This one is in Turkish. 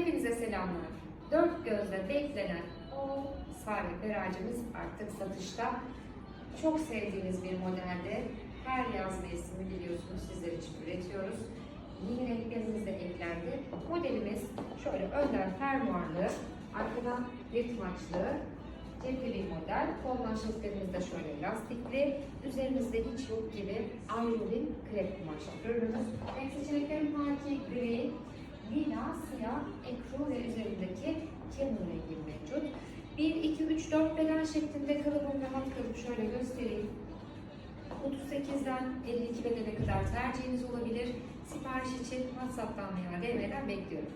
Hepinize selamlar. Dört gözle beklenen o saadet beracımız artık satışta. Çok sevdiğiniz bir modelde her yaz mevsimi biliyorsunuz sizler için üretiyoruz. Yeni renklerimiz de eklendi. Modelimiz şöyle önden fermuarlı, arkadan yırtmaçlı, cepli bir model. Kol manşetlerimiz de şöyle lastikli. Üzerimizde hiç yok gibi ayrılin krep kumaşlı ürünümüz. Renk seçeneklerim haki, gri, lila, siyah, ekru ve üzerindeki kemer rengi mevcut. 1, 2, 3, 4 beden şeklinde kalıbım rahat kalıp şöyle göstereyim. 38'den 52 bedene kadar tercihiniz olabilir. Sipariş için WhatsApp'tan veya DM'den bekliyorum.